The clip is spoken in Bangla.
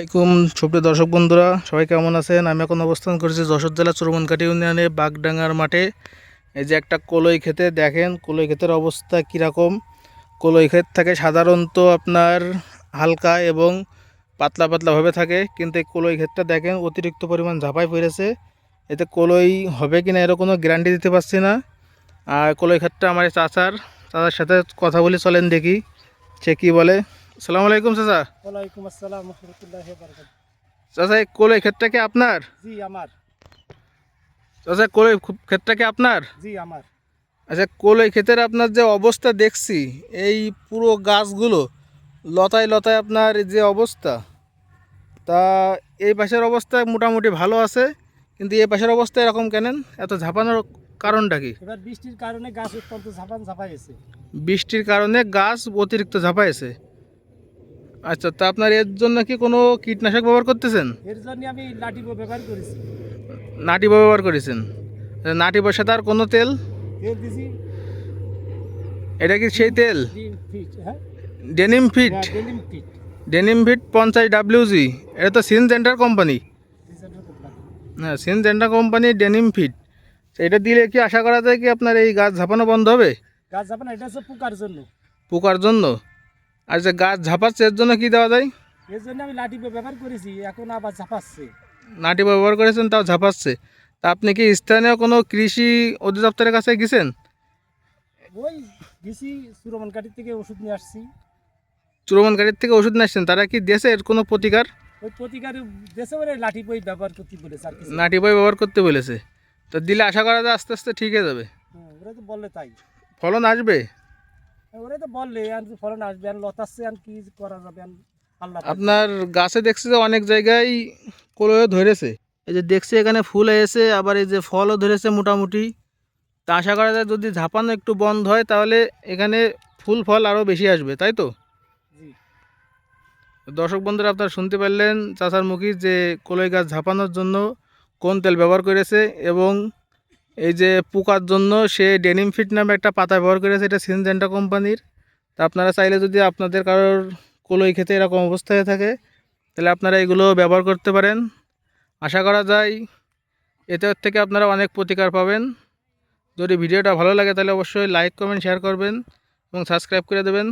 আসসালামাইকুম সুপ্রিয় দর্শক বন্ধুরা, সবাই কেমন আছেন? আমি এখন অবস্থান করেছি যশোর জেলা চুরমনকাটি ইউনিয়নে বাগডাঙ্গার মাঠে। এই যে একটা কলই খেতে দেখেন কলই ক্ষেতের অবস্থা কীরকম। কলই ক্ষেত থাকে সাধারণত আপনার হালকা এবং পাতলা পাতলাভাবে থাকে, কিন্তু এই কলই ক্ষেতটা দেখেন অতিরিক্ত পরিমাণ ঝাঁপাই পড়েছে। এতে কলই হবে কি না এর কোনো গ্যারান্টি দিতে পারছি না। আর কলই ক্ষেতটা আমার চাচার চাচার সাথে কথা বলে, চলেন দেখি, সে কী বলে। সালামু আলাইকুম চাচা। ওয়ালাইকুম আসসালাম রহমতুল্লাহ বারকাত চাচা এই কলই ক্ষেতটা কি আপনার? জি আমার। চাচা কলই ক্ষেতটা কি আপনার? জি আমার। আচ্ছা কলই ক্ষেতের আপনার যে অবস্থা দেখছি এই পুরো গাছগুলো লতায় লতায় আপনার যে অবস্থা তা এই পাশের অবস্থা মোটামুটি ভালো আছে কিন্তু এই পাশের অবস্থা এরকম কেনেন? এত ঝাঁপানোর কারণটা কি? এবার বৃষ্টির কারণে গাছ অত্যন্ত ঝাপান ঝাপাই গেছে। বৃষ্টির কারণে গাছ অতিরিক্ত ঝাঁপাইছে। আচ্ছা তা আপনার এর জন্য কি কোনো কীটনাশক ব্যবহার করতেছেন? এর জন্য আমি লাঠি ব্যবহার করেছি। নাটি ব্যবহার করেছেন। নাটি বসাতে আর কোনো তেল? তেল দিছি। এটা কি সেই তেল? হ্যাঁ? Denim fit? হ্যাঁ, ডেনিম ফিট। ডেনিম ফিট পঞ্চাশ ডাব্লিউজি এটা তো কোম্পানি। ডিজাইনের কোম্পানি। হ্যাঁ সিনজেন্টার কোম্পানি ডেনিম ফিট। এটা দিলে কি আশা করা যায় কি আপনার এই গাছ ঝাপানো বন্ধ হবে? গাছ ঝাপান এটা হচ্ছে পোকার জন্য। পোকার জন্য? আর যে গাছ ঝাপাচ্ছে এর জন্য কি দেওয়া যায়? এর জন্য আমি লাঠি ব্যবহার করেছি এখন আবার ঝাপাচ্ছে। নাটি ব্যবহার করেছেন তাও ঝাপাচ্ছে। তা আপনি কি স্থানীয় কোনো কৃষি অধিদপ্তরের কাছে গেছেন? ওই গেছি সুরমন কাটির থেকে ওষুধ নিয়ে আসছি। চুরমনকারীর থেকে ওষুধ নিয়ে আসছেন তারা কি দেশে এর কোনো প্রতিকার? ওই প্রতিকার দেশে বলে লাঠি বই ব্যবহার করতে বলেছে আর না। বই ব্যবহার করতে বলেছে। তো দিলে আশা করা যায় আস্তে আস্তে ঠিক হয়ে যাবে। ওরা তো বললে তাই। ফলন আসবে? ওরা তো বললে আর ফলন আসবে আর লতাচ্ছে আর কি করা যাবে আল্লাহ আপনার গাছে দেখছি যে অনেক জায়গায় কলয়ে ধরেছে। এই যে দেখছি এখানে ফুল এসে আবার এই যে ফলও ধরেছে মোটামুটি। তা আশা করা যায় যদি ঝাপানো একটু বন্ধ হয় তাহলে এখানে ফুল ফল আরও বেশি আসবে তাই তো? দর্শক বন্ধুরা আপনারা শুনতে পারলেন চাচার মুখী যে কলই গাছ ঝাপানোর জন্য কোন তেল ব্যবহার করেছে এবং এই যে পোকার জন্য সে ডেনিম ফিট নামে একটা পাতা ব্যবহার করেছে, এটা সিনজেন্টা কোম্পানির তা আপনারা চাইলে যদি আপনাদের কারোর কলই খেতে এরকম অবস্থায় থাকে, তাহলে আপনারা এগুলো ব্যবহার করতে পারেন। আশা করা যায় এতে থেকে আপনারা অনেক প্রতিকার পাবেন। যদি ভিডিওটা ভালো লাগে, তাহলে অবশ্যই লাইক কমেন্ট শেয়ার করবেন এবং সাবস্ক্রাইব করে দেবেন।